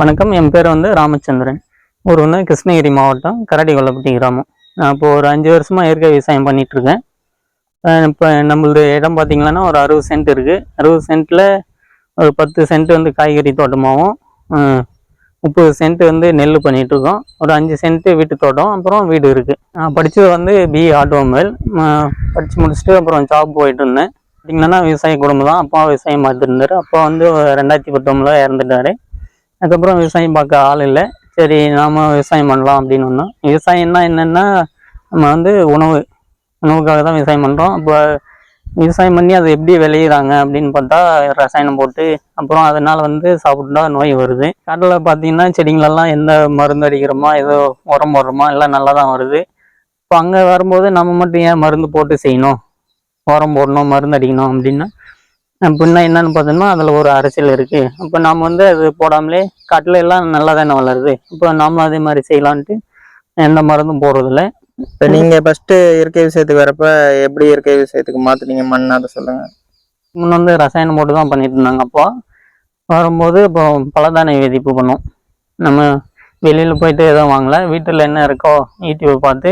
வணக்கம். என் பேர் வந்து ராமச்சந்திரன். ஊர் வந்து கிருஷ்ணகிரி மாவட்டம் கரடிகொல்லப்பட்டி கிராமம். நான் இப்போ ஒரு அஞ்சு வருஷமாக இயற்கை விவசாயம் பண்ணிகிட்ருக்கேன் இப்போ நம்மளது இடம் பார்த்திங்கன்னா ஒரு அறுபது சென்ட் இருக்குது அறுபது சென்ட்டில் ஒரு பத்து சென்ட் வந்து காய்கறி தோட்டமாகவும் முப்பது சென்ட் வந்து நெல் பண்ணிகிட்ருக்கோம் இருக்கோம் ஒரு அஞ்சு சென்ட்டு வீட்டு தோட்டம் அப்புறம் வீடு இருக்குது நான் படித்தது வந்து பிஇ ஆட்டோமொபைல் படித்து முடிச்சுட்டு அப்புறம் ஜாப் போயிட்டு இருந்தேன் பார்த்திங்கன்னா விவசாய குடும்பம் தான் அப்பா விவசாயம் பார்த்துருந்தார். அப்பா வந்து ரெண்டாயிரத்தி பத்தொம்பதில் இறந்துட்டாரு. அதுக்கப்புறம் விவசாயம் பார்க்க ஆள் இல்லை. சரி நாம் விவசாயம் பண்ணலாம் அப்படின்னு ஒன்று விவசாயம்னா என்னென்னா நம்ம வந்து உணவு உணவுக்காக தான் விவசாயம் பண்ணுறோம் அப்போ விவசாயம் பண்ணி அது எப்படி விளையிறாங்க அப்படின்னு பார்த்தா ரசாயனம் போட்டு அப்புறம் அதனால் வந்து சாப்பிட்டா நோய் வருது. காட்டில் பார்த்தீங்கன்னா செடிங்களெல்லாம் எந்த மருந்து அடிக்கிறோமா ஏதோ உரம் போடுறோமா எல்லாம் நல்லா தான் வருது. இப்போ அங்கே வரும்போது நம்ம மட்டும் ஏன் மருந்து போட்டு செய்யணும்? உரம் போடணும் மருந்து அடிக்கணும் அப்படின்னா அப்படின்னா என்னன்னு பார்த்தோம்னா அதில் ஒரு அரசியல் இருக்குது அப்போ நாம் வந்து அது போடாமலே காட்டில் எல்லாம் நல்லா தானே வளருது. இப்போ நாமளும் அதே மாதிரி செய்யலான்ட்டு எந்த மருந்தும் போடுறதில்ல. இப்போ நீங்க ஃபர்ஸ்ட் இயற்கை விஷயத்துக்கு வரப்ப எப்படி இயற்கை விஷயத்துக்கு மாத்துனீங்க? மண் அதை சொல்லுங்க. முன்ன வந்து ரசாயனம் போட்டு தான் பண்ணிட்டு இருந்தாங்க. அப்போ வரும்போது இப்போ பலதானிய விதிப்பு பண்ணோம். நம்ம வெளியில் போயிட்டு எதுவும் வாங்கல. வீட்டில் என்ன இருக்கோ யூடியூப் பார்த்து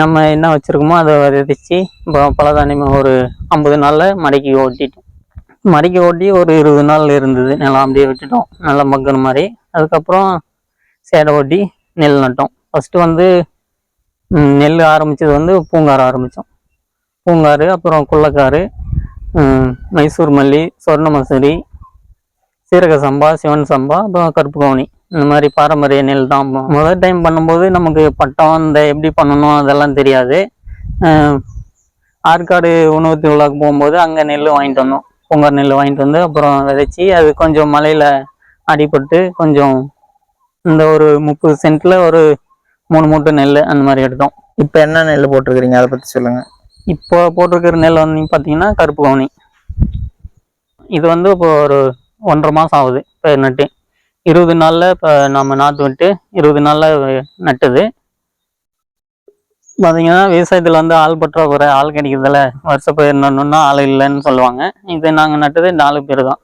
நம்ம என்ன வச்சுருக்கோமோ அதை விதைச்சி இப்போ பலதானியமாக ஒரு ஐம்பது நாளில் மடக்கி ஓட்டிட்டோம். மடக்கி ஓட்டி ஒரு இருபது நாள் இருந்தது. நிலம் அப்படியே விட்டுட்டோம். நல்லா மக்குன மாதிரி. அதுக்கப்புறம் சேடை ஓட்டி நெல் நட்டோம். ஃபஸ்ட்டு வந்து நெல் ஆரம்பித்தது வந்து பூங்கார் ஆரம்பித்தோம் பூங்கார் அப்புறம் குள்ளக்காரு மைசூர் மல்லி சொர்ண மசூரி சீரக சம்பா சிவன் சம்பா அப்புறம் கருப்பு கவுனி. இந்த மாதிரி பாரம்பரிய நெல் தான். முதல் டைம் பண்ணும்போது நமக்கு பட்டம் இந்த எப்படி பண்ணணும் அதெல்லாம் தெரியாது. ஆற்காடு உணவு திருவிழாக்கு போகும்போது அங்கே நெல் வாங்கிட்டு வந்தோம். பொங்கல் நெல் வாங்கிட்டு வந்து அப்புறம் விதைச்சி அது கொஞ்சம் மலையில் அடிபட்டு கொஞ்சம் இந்த ஒரு முப்பது சென்ட்டில் ஒரு மூணு மூட்டை நெல் அந்த மாதிரி எடுத்தோம். இப்போ என்ன நெல் போட்டிருக்கிறீங்க அதை பத்தி சொல்லுங்க. இப்போ போட்டிருக்கிற நெல் வந்து பார்த்தீங்கன்னா கருப்பு கவுனி. இது வந்து இப்போ ஒரு ஒன்றரை மாதம் ஆகுது இப்போ நட்டு. இருபது நாளில் இப்போ நம்ம நாற்று விட்டு இருபது நாளில் நட்டது. பார்த்தீங்கன்னா விவசாயத்தில் வந்து ஆள் பற்றாக்குறை ஆள் கிடைக்கிறதில்ல. வருஷ பயிர் நடணும்னா ஆள் இல்லைன்னு சொல்லுவாங்க. இது நாங்கள் நட்டது நாலு பேர் தான்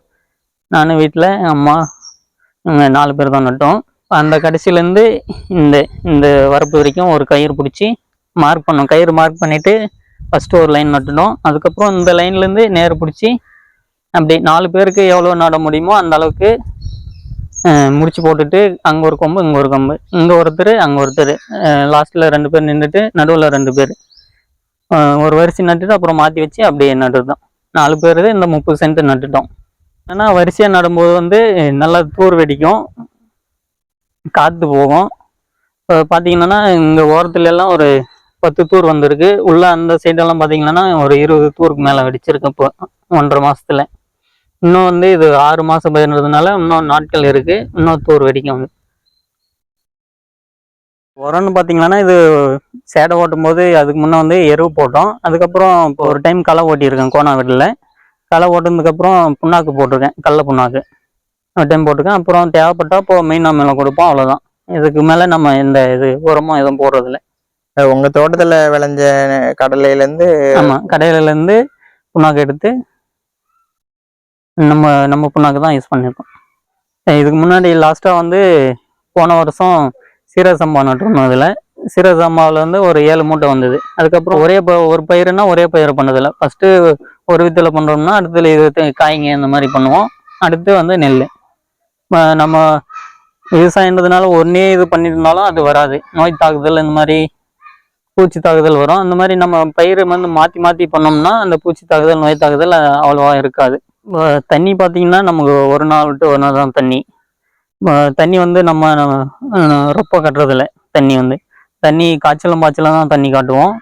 நான் வீட்டில் அம்மா நாங்கள் நாலு பேர் தான் நட்டோம் அந்த கடைசியிலேருந்து இந்த இந்த வரப்பு வரைக்கும் ஒரு கயிறு பிடிச்சி மார்க் பண்ணோம். கயிறு மார்க் பண்ணிவிட்டு ஃபஸ்ட்டு ஒரு லைன் நட்டுனோம். அதுக்கப்புறம் இந்த லைன்லேருந்து நேர் பிடிச்சி அப்படி நாலு பேருக்கு எவ்வளோ நட முடியுமோ அந்த அளவுக்கு முடிச்சு போட்டுட்டு அங்கே ஒரு கொம்பு இங்கே ஒரு கொம்பு. இங்கே ஒருத்தர் அங்கே ஒருத்தர். லாஸ்ட்டில் ரெண்டு பேர் நின்றுட்டு நடுவில் ரெண்டு பேர். ஒரு வரிசை நட்டுட்டு அப்புறம் மாற்றி வச்சு அப்படியே நட்டுட்டோம் நாலு பேர் இந்த முப்பது சென்ட் நட்டுட்டோம். ஆனால் வரிசையாக நடும்போது வந்து நல்லா தூர் வெடிக்கும். காற்று போகும். இப்போ பார்த்தீங்கன்னா இங்கே ஓரத்துல எல்லாம் ஒரு பத்து தூர் வந்திருக்கு. உள்ள அந்த சைடெல்லாம் பார்த்தீங்கன்னா ஒரு இருபது தூருக்கு மேலே வெடிச்சிருக்கு இப்போ ஒன்றரை மாதத்துல இன்னும் வந்து இது ஆறு மாசம் பயிர்ன்றதுனால இன்னும் நாட்கள் இருக்கு. இன்னும் தூர் வெடிக்கும் வந்து உரம்னு பார்த்தீங்கன்னா இது சேடை ஓட்டும் போது அதுக்கு முன்னே வந்து எருவு போட்டோம். அதுக்கப்புறம் இப்போ ஒரு டைம் களை ஓட்டியிருக்கேன் கோணா வீட்டில். களை ஓட்டுனதுக்கப்புறம் புண்ணாக்கு போட்டிருக்கேன் கடல புண்ணாக்கு. ஒரு டைம் போட்டிருக்கேன். அப்புறம் தேவைப்பட்டா இப்போ மெயினாக மேலே கொடுப்போம் அவ்வளோதான் இதுக்கு மேலே நம்ம எந்த இது உரமும் எதுவும் போடுறதில்ல. அஹ் உங்க தோட்டத்துல விளைஞ்ச கடலையில இருந்து ஆமா கடையில இருந்து புண்ணாக்கு எடுத்து நம்ம நம்ம புண்ணாக்கு தான் யூஸ் பண்ணியிருக்கோம் இதுக்கு முன்னாடி லாஸ்ட்டாக வந்து போன வருஷம் சீரசம்பா நட்டுருந்தோம் அதில் சீரக சம்பாவில் வந்து ஒரு ஏழு மூட்டை வந்தது. அதுக்கப்புறம் ஒரே ப ஒரு பயிர்னா ஒரே பயிர் பண்ணதில்ல. ஃபஸ்ட்டு ஒரு வித்தில் பண்ணுறோம்னா அடுத்தது இது காய்ங்க இந்த மாதிரி பண்ணுவோம். அடுத்து வந்து நெல் நம்ம விவசாயன்றதுனால ஒன்றே இது பண்ணியிருந்தாலும் அது வராது. நோய் தாக்குதல் இந்த மாதிரி பூச்சி தாக்குதல் வரும். அந்த மாதிரி நம்ம பயிர் வந்து மாற்றி மாற்றி பண்ணோம்னா அந்த பூச்சி தாக்குதல் நோய் தாக்குதல் அவ்வளோவா இருக்காது. தண்ணி பார்த்தீங்கன்னா நமக்கு ஒரு நாள் விட்டு ஒரு நாள் தான் தண்ணி. தண்ணி வந்து நம்ம ரொப்ப கட்டுறதில்ல தண்ணி வந்து. தண்ணி காய்ச்சலும் பாய்ச்சலும் தான் தண்ணி காட்டுவோம்.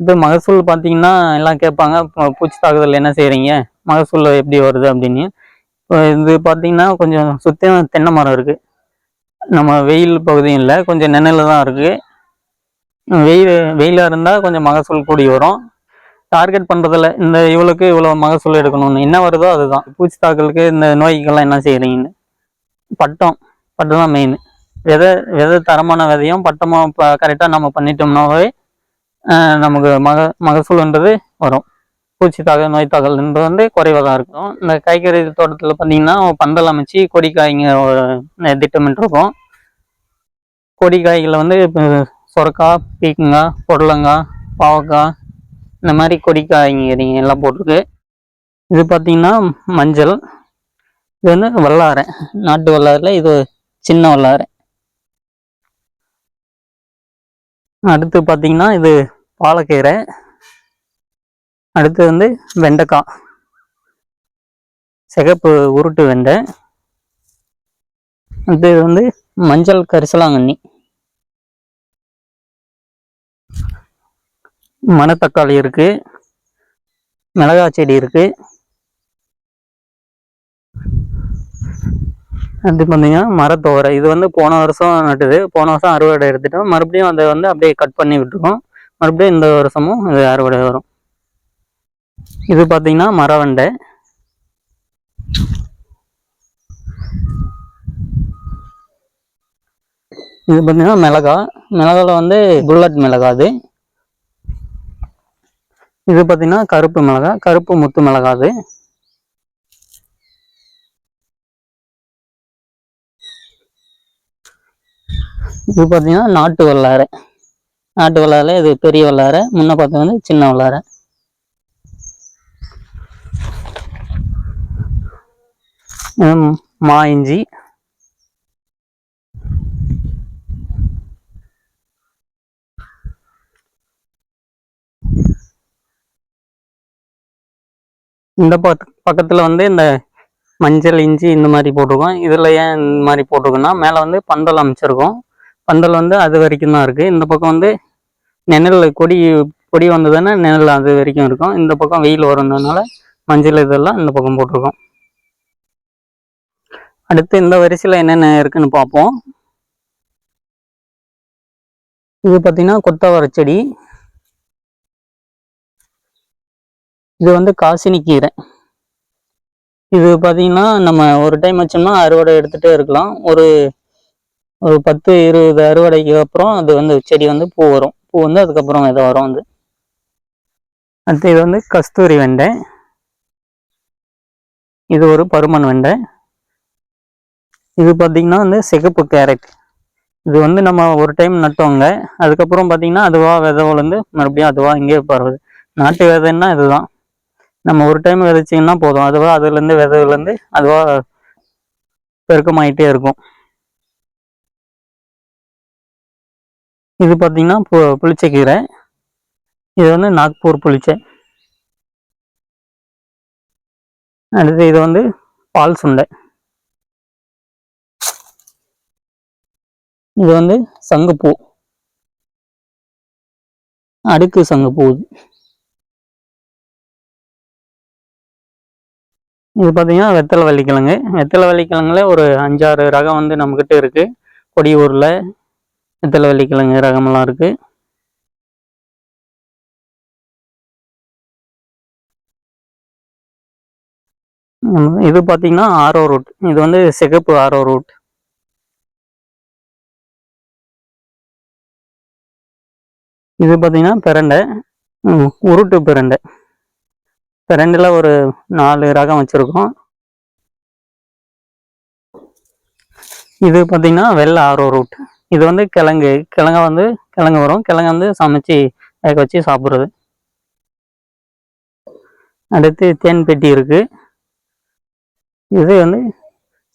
இது மகசூல் பார்த்தீங்கன்னா எல்லாம் கேட்பாங்க பூச்சி தாக்குதல் என்ன செய்கிறீங்க மகசூல் எப்படி வருது அப்படின்னு. இப்போ இது பார்த்தீங்கன்னா கொஞ்சம் சுத்தம் தென்னை மரம் இருக்குது நம்ம வெயில் பகுதியும் இல்லை கொஞ்சம் நினைல தான் இருக்குது வெயில் வெயிலாக இருந்தால் கொஞ்சம் மகசூல் கூடி வரும். டார்கெட் பண்ணுறதில்ல இந்த இவளுக்கு இவ்வளோ மகசூல் எடுக்கணும்னு என்ன வருதோ அதுதான். பூச்சி தாக்கலுக்கு இந்த நோய்க்கெல்லாம் என்ன செய்கிறீங்கன்னு பட்டம். பட்டம் தான் மெயின் விதை விதை தரமான விதையும் பட்டமும் இப்போ கரெக்டாக நம்ம பண்ணிட்டோம்னாவே நமக்கு மக மகசூல்ன்றது வரும். பூச்சி தாக்கல் நோய் தாக்கல்ன்றது வந்து குறைவாக தான் இருக்கும். இந்த காய்கறி தோட்டத்தில் பார்த்தீங்கன்னா பந்தல் அமைச்சு கொடி காய்ங்க ஒரு திட்டமிட்டிருக்கோம் வந்து இப்போ சொரக்காய் பீக்கங்காய் புடலங்காய் பாவக்காய் இந்த மாதிரி கொடி எல்லாம் போட்டிருக்கு. இது பார்த்தீங்கன்னா மஞ்சள் இது வந்து வல்லாரை நாட்டு வல்லாரில் இது சின்ன வல்லாரை. அடுத்து பார்த்தீங்கன்னா இது பாலக்கீரை அடுத்து வந்து வெண்டைக்காய் சிகப்பு உருட்டு வெண்டை அடுத்து இது வந்து மஞ்சள் கரிசலாங்கண்ணி. மணத்தக்காளி இருக்கு. மிளகா செடி இருக்கு. அது பார்த்தீங்கன்னா மரத்தோரை. இது வந்து போன வருஷம் நட்டுது. போன வருஷம் அறுவடை எடுத்துட்டோம். மறுபடியும் அதை வந்து அப்படியே கட் பண்ணி விட்டுருக்கோம். மறுபடியும் இந்த வருஷமும் அது அறுவடை வரும். இது பார்த்தீங்கன்னா மரவண்டை. இது பார்த்தீங்கன்னா மிளகா. மிளகாவில் வந்து புல்லட் மிளகா அது. இது பார்த்தீங்கன்னா கருப்பு மிளகா கருப்பு முத்து மிளகா அது. இது பார்த்தீங்கன்னா நாட்டு வல்லாரை. நாட்டு வல்லாரை இது பெரிய வல்லாரை. முன்ன பார்த்தது வந்து சின்ன வல்லாரை. மா இஞ்சி. இந்த பக்க பக்கத்தில் வந்து இந்த மஞ்சள் இஞ்சி இந்த மாதிரி போட்டிருக்கோம். இதில் ஏன் இந்த மாதிரி போட்டிருக்கோம்னா மேலே வந்து பந்தல் அமைச்சிருக்கோம். பந்தல் வந்து அது வரைக்கும் தான் இருக்குது இந்த பக்கம் வந்து நிழல் கொடி கொடி வந்ததுன்னா நிழல் அது வரைக்கும் இருக்கும். இந்த பக்கம் வெயில் வரதுனால மஞ்சள் இதெல்லாம் இந்த பக்கம் போட்டிருக்கோம். அடுத்து இந்த வரிசையில் என்னென்ன இருக்குன்னு பார்ப்போம். இது பார்த்தீங்கன்னா கொத்தவரை செடி இது வந்து காசினி கீரை. இது பார்த்தீங்கன்னா நம்ம ஒரு டைம் வச்சோம்னா அறுவடை எடுத்துகிட்டே இருக்கலாம். ஒரு ஒரு பத்து இருபது அறுவடைக்கு அப்புறம் அது வந்து செடி வந்து பூ வரும். பூ வந்து அதுக்கப்புறம் இதை வரும் வந்து அடுத்து இது வந்து கஸ்தூரி வெண்டை. இது ஒரு பருமன் வெண்டை. இது பார்த்தீங்கன்னா வந்து சிகப்பு கேரட். இது வந்து நம்ம ஒரு டைம் நட்டோங்க. அதுக்கப்புறம் பார்த்தீங்கன்னா அதுவாக விதை விழுந்து மறுபடியும் அதுவாக இங்கே பரவுது. நாட்டு விதைன்னா இதுதான். நம்ம ஒரு டைம் விதைச்சிங்கன்னா போதும். அதுவா அதுலேருந்து விதையிலேருந்து அதுவாக பெருக்கமாயிட்டே இருக்கும். இது பார்த்தீங்கன்னா பு புளிச்சக்கீரை. இது வந்து நாக்பூர் புளிச்சை. அடுத்து இது வந்து பால் சுண்டை. இது வந்து சங்குப்பூ. அடுக்கு சங்குப்பூ. இது. இது பார்த்தீங்கன்னா வெத்தலை வள்ளிக்கிழங்கு. வெத்தலை வள்ளிக்கிழங்குல ஒரு அஞ்சாறு ரகம் வந்து நம்மக்கிட்ட இருக்கு. கொடியூரில் வெத்தலை வள்ளிக்கிழங்கு ரகமெல்லாம் இருக்கு. இது பார்த்தீங்கன்னா ஆரோ ரூட். இது வந்து சிகப்பு ஆரோ ரூட். இது பார்த்தீங்கன்னா பிரண்டை. உருட்டு பிரண்டை. இப்போ ரெண்டில் ஒரு நாலு ரகம் வச்சுருக்கோம். இது பார்த்திங்கன்னா வெள்ளை ஆரோ ரூட் இது வந்து கிழங்கு. கிழங்க வந்து கிழங்கு வரும். கிழங்கு வந்து சமைச்சு வேக வச்சு சாப்பிட்றது. அடுத்து தேன் பெட்டி இருக்குது இது வந்து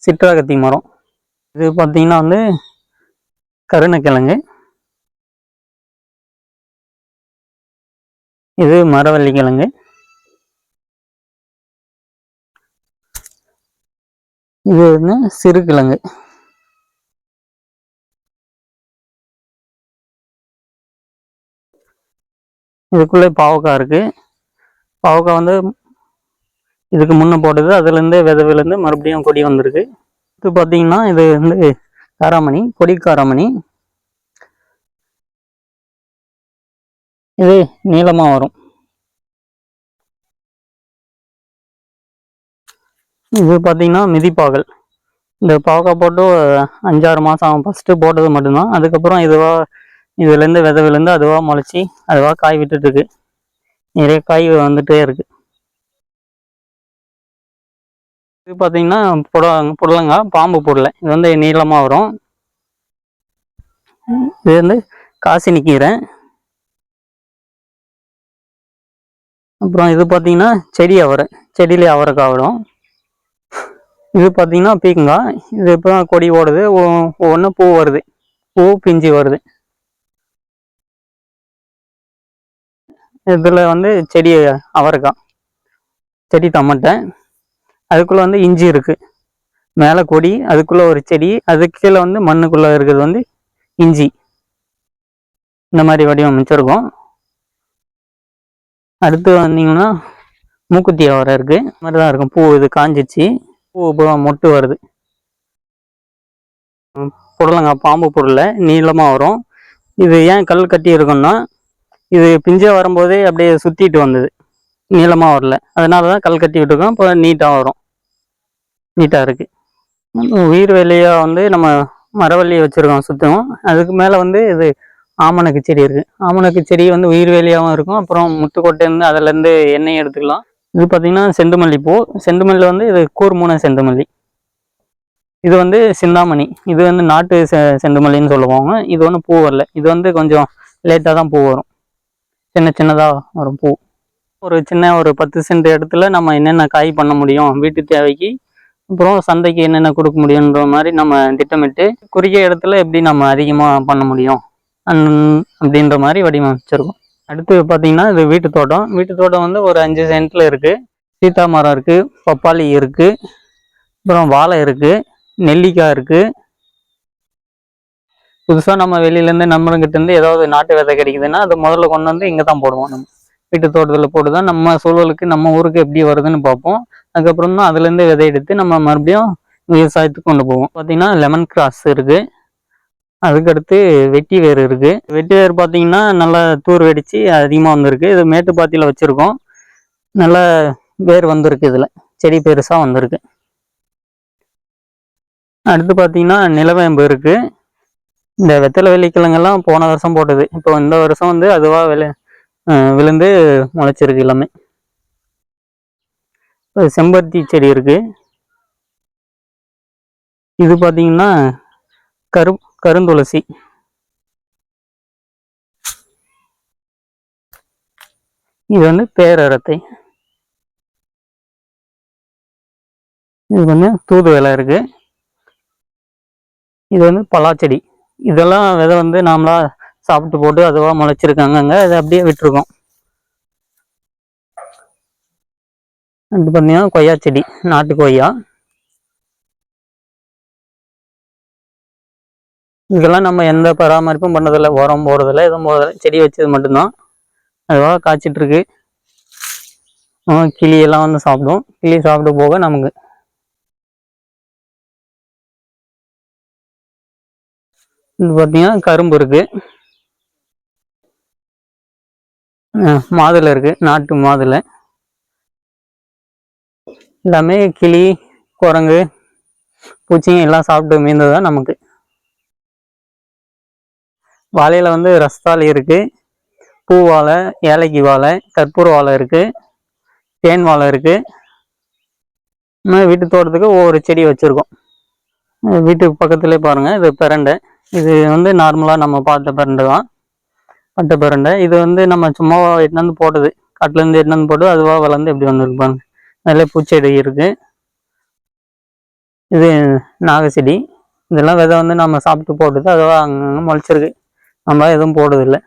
சிட்ராகத்தி மரம். இது பார்த்தீங்கன்னா வந்து கருணக்கிழங்கு இது மரவள்ளி கிழங்கு. இது வந்து சிறுகிழங்கு இதுக்குள்ளே பாவக்காய் இருக்குது பாவக்காய் வந்து இதுக்கு முன்னே போட்டது. அதுலேருந்து விதவிலேருந்து மறுபடியும் கொடி வந்திருக்கு. இது பார்த்தீங்கன்னா இது வந்து காராமணி கொடி காராமணி. இது நீளமாக வரும். இது பார்த்தீங்கன்னா மிதிப்பாகல் இந்த பாவக்காய் போட்டு அஞ்சாறு மாதம் ஆகும். ஃபஸ்ட்டு போட்டது மட்டும்தான். அதுக்கப்புறம் இதுவாக இதுலேருந்து விதை அதுவாக முளைச்சி அதுவாக காய் விட்டுட்டுருக்கு. நிறைய காய் வந்துகிட்டே இருக்குது இது பார்த்தீங்கன்னா புட புடலங்காய் பாம்பு புடலை. இது வந்து நீளமாக வரும். இது வந்து காசினி கீரை. அப்புறம் இது பார்த்தீங்கன்னா செடி அவரை. செடியிலே அவரைக்காய் வரும். இது பார்த்தீங்கன்னா பீக்கங்காய் இது இப்போ தான் கொடி ஓடுது? ஒன்று பூ வருது. பூ பிஞ்சு வருது. இதில் வந்து செடி அவரைக்காய் செடி டமட்டை அதுக்குள்ளே வந்து இஞ்சி இருக்குது மேலே கொடி அதுக்குள்ளே ஒரு செடி அதுக்கு கீழே வந்து மண்ணுக்குள்ளே இருக்கிறது வந்து இஞ்சி. இந்த மாதிரி வடிவமைச்சிருக்கோம். அடுத்து வந்தீங்கன்னா மூக்குத்தி அவரை இருக்குது இந்த மாதிரி தான் இருக்கும். பூ இது காஞ்சிச்சு. பூ இப்போ மொட்டு வருது. ம், பாம்பு பொருளை நீளமாக வரும். இது ஏன் கல் கட்டி இருக்குன்னா இது பிஞ்சே வரும்போதே அப்படியே சுற்றிட்டு வந்தது. நீளமாக வரல. அதனால தான் கல் கட்டி விட்டுருக்கோம் இப்போ நீட்டாக வரும். நீட்டாக இருக்குது உயிர் வேலையாக வந்து நம்ம மரவள்ளி வச்சுருக்கோம் சுத்தம். அதுக்கு மேலே வந்து இது ஆமணக்கு செடி இருக்குது ஆமணக்கு செடி வந்து உயிர் வேலையாகவும் இருக்கும். அப்புறம் முட்டுக்கொட்டையிருந்து அதுலேருந்து எண்ணெய் எடுத்துக்கலாம். இது பார்த்தீங்கன்னா செண்டுமல்லி பூ. செண்டுமல்லி வந்து இது கூர்முனை செண்டுமல்லி. இது வந்து சிந்தாமணி. இது வந்து நாட்டு செ செண்டுமல்லின்னு சொல்லுவாங்க. இது வந்து பூ வரல. இது வந்து கொஞ்சம் லேட்டாக தான் பூ வரும். சின்ன சின்னதாக வரும் பூ. ஒரு சின்ன ஒரு பத்து சென்ட் இடத்துல நம்ம என்னென்ன காய் பண்ண முடியும் வீட்டு தேவைக்கு அப்புறம் சந்தைக்கு என்னென்ன கொடுக்க முடியுன்ற மாதிரி நம்ம திட்டமிட்டு குறுகிய இடத்துல எப்படி நம்ம அதிகமாக பண்ண முடியும் அந்- அப்படின்ற மாதிரி வடிவமைச்சிருக்கோம். அடுத்து பார்த்தீங்கன்னா இது வீட்டு தோட்டம். வீட்டு தோட்டம் வந்து ஒரு அஞ்சு சென்ட்டில் இருக்குது சீத்தா மரம் இருக்குது பப்பாளி இருக்குது அப்புறம் வாழை இருக்குது நெல்லிக்காய் இருக்குது புதுசாக நம்ம வெளியிலேருந்து நம்மளுங்கிட்டேருந்து ஏதாவது நாட்டு விதை கிடைக்குதுன்னா அது முதல்ல கொண்டு வந்து இங்கே தான் போடுவோம் நம்ம. வீட்டு தோட்டத்தில் போட்டு தான் நம்ம சூழலுக்கு நம்ம ஊருக்கு எப்படி வருதுன்னு பார்ப்போம். அதுக்கப்புறம் தான் அதுலேருந்து விதை எடுத்து நம்ம மறுபடியும் விவசாயத்துக்கு கொண்டு போவோம். பார்த்தீங்கன்னா லெமன் கிராஸ் இருக்குது அதுக்கடுத்து வெட்டி வேர் இருக்கு. வெட்டி வேர் பார்த்தீங்கன்னா நல்லா தூர் வெடிச்சு அதிகமாக வந்திருக்கு. இது மேட்டுப்பாத்தியில் வச்சுருக்கோம். நல்ல வேர் வந்திருக்கு இதில். செடி பெருசாக வந்திருக்கு. அடுத்து பார்த்தீங்கன்னா நிலவேம்பு இருக்கு. இந்த வெத்தலை வெள்ளிக்கிழங்கெல்லாம் போன வருஷம் போட்டது. இப்போ இந்த வருஷம் வந்து அதுவாக விளை விழுந்து முளைச்சிருக்கு எல்லாமே. செம்பருத்தி செடி இருக்கு. இது பார்த்தீங்கன்னா கரு கருந்துளசி. இது வந்து பேரரத்தை இது வந்து தூதுவளை இருக்கு. இது வந்து பலாச்செடி. இதெல்லாம் விதை வந்து நாமளா சாப்பிட்டு போட்டு அதுவா முளைச்சிருக்காங்க அதை அப்படியே விட்டுருக்கோம். அடுத்து பார்த்தீங்கன்னா கொய்யா செடி நாட்டு கொய்யா. இதெல்லாம் நம்ம எந்த பராமரிப்பும் பண்ணதில்லை. உரம் போடுறதில்ல எதுவும் போடுறதில்ல. செடி வச்சது மட்டும்தான். அதுவாக காய்ச்சிட்ருக்கு. கிளியெல்லாம் கிளி எல்லாம் வந்து சாப்பிடும். கிளி சாப்பிட்டு போக நமக்கு. இது பார்த்தீங்கன்னா கரும்பு இருக்கு. மாதுளை இருக்கு. நாட்டு மாதுளை. எல்லாமே கிளி குரங்கு பூச்சிங்க எல்லாம் சாப்பிட்டு மீந்தது நமக்கு. வாழையில் வந்து ரஸ்தாலி இருக்குது பூ வாழை ஏலக்கி வாழை கற்பூர வாழை இருக்குது தேன் வாழை இருக்குது இன்னும் வீட்டு தோட்டத்துக்கு ஒவ்வொரு செடி வச்சுருக்கோம். வீட்டுக்கு பக்கத்துலேயே பாருங்கள் இது பிரண்டை. இது வந்து நார்மலாக நம்ம பார்த்த பிரண்டை தான். பட்டை பிரண்டை. இது வந்து நம்ம சும்மா எட்டுன்னு வந்து போட்டது. காட்டிலேருந்து எட்டுன்னு வந்து போட்டு அதுவாக வளர்ந்து எப்படி வந்துருக்கு பாருங்க. நல்ல பூச்செடி இருக்குது இது நாகச்செடி. இதெல்லாம் விதை வந்து நம்ம சாப்பிட்டு போட்டது அதுவாக அங்கங்கே முளைச்சிருக்கு. நம்ம எதுவும் போடுறதில்ல.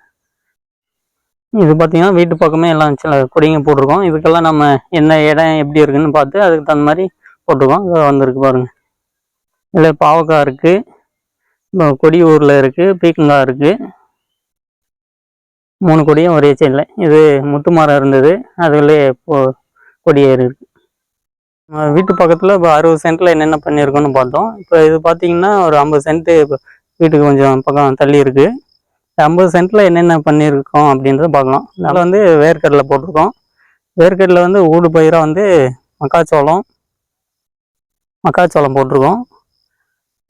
இது பார்த்தீங்கன்னா வீட்டு பக்கமே எல்லாம் சில கொடிங்க போட்டிருக்கோம். இதுக்கெல்லாம் நம்ம என்ன இடம் எப்படி இருக்குன்னு பார்த்து அதுக்கு தகுந்த மாதிரி போட்டிருக்கோம். இது வந்திருக்கு பாருங்கள் இதில் பாவக்காய் இருக்குது கொடியூரில் கொடி ஊரில் பீக்கங்காய் இருக்குது மூணு கொடியும் ஒரே செடியில் இது முத்து மரம் இருந்தது. அதுல இப்போ கொடியேறி இருக்குது இருக்கு. வீட்டு பக்கத்தில் இப்போ அறுபது சென்ட்டில் என்னென்ன பண்ணியிருக்கோன்னு பார்த்தோம். இப்போ இது பார்த்தீங்கன்னா ஒரு ஐம்பது சென்ட்டு இப்போ வீட்டுக்கு கொஞ்சம் பக்கம் தள்ளி இருக்குது ஐம்பது சென்ட்டில் என்னென்ன பண்ணியிருக்கோம் அப்படின்றத பார்க்கலாம். அதனால் வந்து வேர்க்கடலை போட்டிருக்கோம். வேர்க்கடலை வந்து ஊடு பயிராக வந்து மக்காச்சோளம் மக்காச்சோளம் போட்டிருக்கோம்.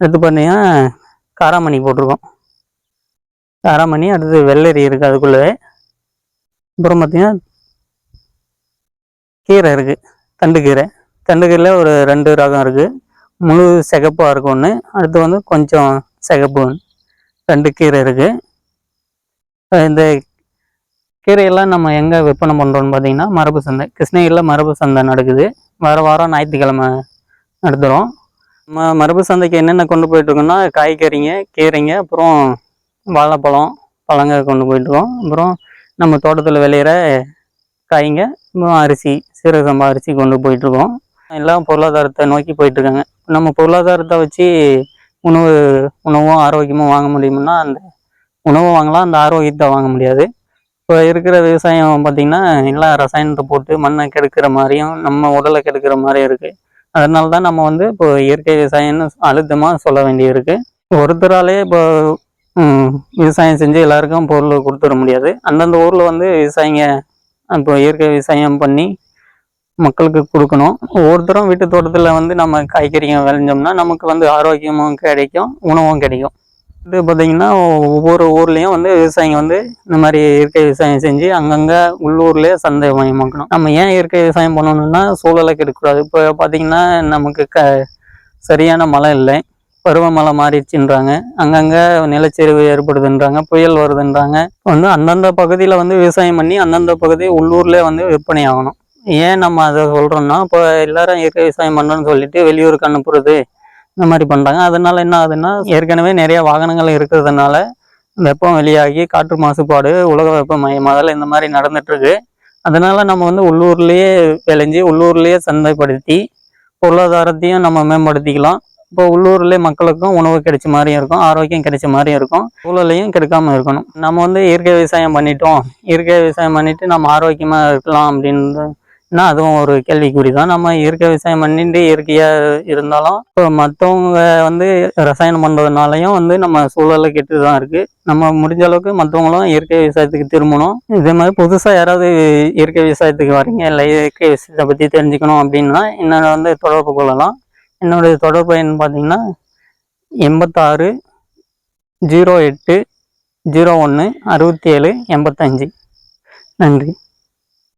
அடுத்து பார்த்தீங்கன்னா காராமணி போட்டிருக்கோம். காராமணி அடுத்து வெள்ளரி இருக்குது அதுக்குள்ளவே. அப்புறம் பார்த்தீங்கன்னா கீரை இருக்குது தண்டுக்கீரை. தண்டுக்கீரையில் ஒரு ரெண்டு ரகம் இருக்குது முழு சிகப்பாக இருக்கும் ஒன்று அடுத்து வந்து கொஞ்சம் சிகப்பு ஒன்று. ரெண்டு கீரை இருக்குது இந்த கீரையெல்லாம் நம்ம எங்கே விற்பனை பண்ணுறோம்னு பார்த்தீங்கன்னா மரபு சந்தை கிருஷ்ணகிரியில் மரபு சந்தை நடக்குது. வார வாரம் ஞாயிற்றுக்கிழமை நடத்துகிறோம் நம்ம மரபு சந்தைக்கு என்னென்ன கொண்டு போயிட்டுருக்கோம்னா காய்கறிங்க கீரைங்க அப்புறம் வாழைப்பழம் பழங்க கொண்டு போயிட்டுருக்கோம். அப்புறம் நம்ம தோட்டத்தில் விளையிற காய்ங்க அப்புறம் அரிசி சீரக சம்பா அரிசி கொண்டு போயிட்டுருக்கோம். எல்லாம் பொருளாதாரத்தை நோக்கி போயிட்டுருக்காங்க. நம்ம பொருளாதாரத்தை வச்சு உணவு உணவும் ஆரோக்கியமும் வாங்க முடியும்னா அந்த உணவு வாங்கலாம் அந்த ஆரோக்கியத்தை வாங்க முடியாது. இப்போ இருக்கிற விவசாயம் பார்த்திங்கன்னா எல்லாம் ரசாயனத்தை போட்டு மண்ணை கெடுக்கிற மாதிரியும் நம்ம உடலை கெடுக்கிற மாதிரியும் இருக்குது அதனால தான் நம்ம வந்து இப்போ இயற்கை விவசாயம்னு அழுத்தமாக சொல்ல வேண்டியிருக்கு. ஒருத்தராலே இப்போ விவசாயம் செஞ்சு எல்லாருக்கும் பொருள் கொடுத்துட முடியாது. அந்தந்த ஊரில் வந்து விவசாயிங்க இப்போ இயற்கை விவசாயம் பண்ணி மக்களுக்கு கொடுக்கணும். ஒவ்வொருத்தரும் வீட்டு தோட்டத்தில் வந்து நம்ம காய்கறிங்க விளைஞ்சோம்னா நமக்கு வந்து ஆரோக்கியமும் கிடைக்கும் உணவும் கிடைக்கும். இது பார்த்திங்கன்னா ஒவ்வொரு ஊர்லேயும் வந்து விவசாயிங்க வந்து இந்த மாதிரி இயற்கை விவசாயம் செஞ்சு அங்கங்கே உள்ளூர்லேயே சந்தை மயமாக்கணும். நம்ம ஏன் இயற்கை விவசாயம் பண்ணணும்னா சூழலை கெடுக்கக்கூடாது. இப்போ பார்த்திங்கன்னா நமக்கு க சரியான மழை இல்லை. பருவமழை மாறிடுச்சுன்றாங்க. அங்கங்கே நிலச்சரிவு ஏற்படுதுன்றாங்க புயல் வருதுன்றாங்க. வந்து அந்தந்த பகுதியில் வந்து விவசாயம் பண்ணி அந்தந்த பகுதி உள்ளூர்லேயே வந்து விற்பனை ஆகணும். ஏன் நம்ம அதை சொல்கிறோம்னா இப்போ எல்லாரும் இயற்கை விவசாயம் பண்ணணும்னு சொல்லிட்டு வெளியூருக்கு அனுப்புறது இந்த மாதிரி பண்ணுறாங்க அதனால் என்ன ஆகுதுன்னா ஏற்கனவே நிறைய வாகனங்கள் இருக்கிறதுனால வெப்பம் வெளியாகி காற்று மாசுபாடு உலக வெப்பமயமாதல் இந்த மாதிரி நடந்துட்டுருக்கு. அதனால் நம்ம வந்து உள்ளூர்லேயே விளைஞ்சி உள்ளூர்லேயே சந்தைப்படுத்தி பொருளாதாரத்தையும் நம்ம மேம்படுத்திக்கலாம். இப்போ உள்ளூர்லேயே மக்களுக்கும் உணவு கிடைச்ச மாதிரியும் இருக்கும் ஆரோக்கியம் கிடைச்ச மாதிரியும் இருக்கும். சூழலையும் கிடைக்காம இருக்கணும். நம்ம வந்து இயற்கை விவசாயம் பண்ணிட்டோம். இயற்கை விவசாயம் பண்ணிவிட்டு நம்ம ஆரோக்கியமாக இருக்கலாம் அப்படின்னு அதுவும் ஒரு கேள்விக்குறி தான் நம்ம இயற்கை விவசாயம் பண்ணிட்டு இயற்கையா இருந்தாலும் இப்போ மற்றவங்க வந்து ரசாயனம் பண்ணுறதுனாலையும் வந்து நம்ம சூழலை கெட்டு தான் இருக்கு. நம்ம முடிஞ்ச அளவுக்கு மற்றவங்களும் இயற்கை விவசாயத்துக்கு திரும்பணும். இதே மாதிரி புதுசாக யாராவது இயற்கை விவசாயத்துக்கு வரீங்க இல்லை இயற்கை விவசாயத்தை பற்றி தெரிஞ்சுக்கணும் அப்படின்னா என்னோட வந்து தொடர்பு கொள்ளலாம். என்னுடைய தொடர்பு எண் பார்த்தீங்கன்னா எண்பத்தாறு ஜீரோ எட்டு ஜீரோ ஒன்று அறுபத்தி ஏழு எண்பத்தஞ்சு. நன்றி.